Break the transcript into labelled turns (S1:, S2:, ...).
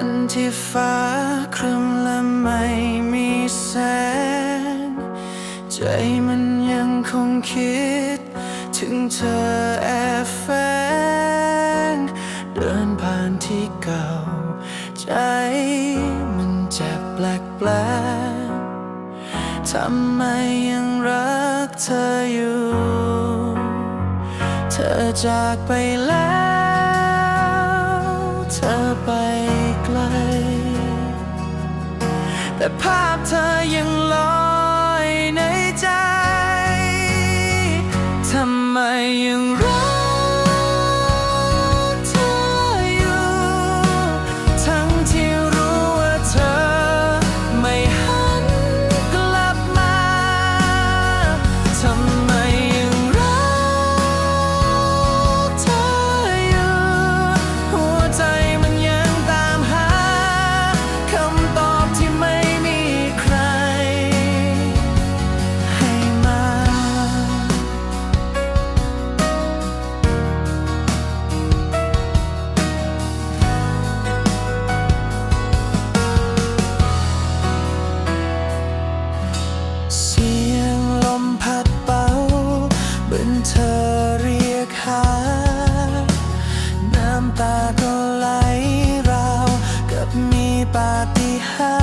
S1: วันที่ฟ้าครึ้มและไม่มีแสง ใจมันยังคงคิด ถึงเธอแอบแฝงเดินผ่านที่เก่า ใจมันเจ็บแปลกๆทำไมยังรักเธออยู่ เธอจากไปแล้ว ภาพเธอยัง น้ำ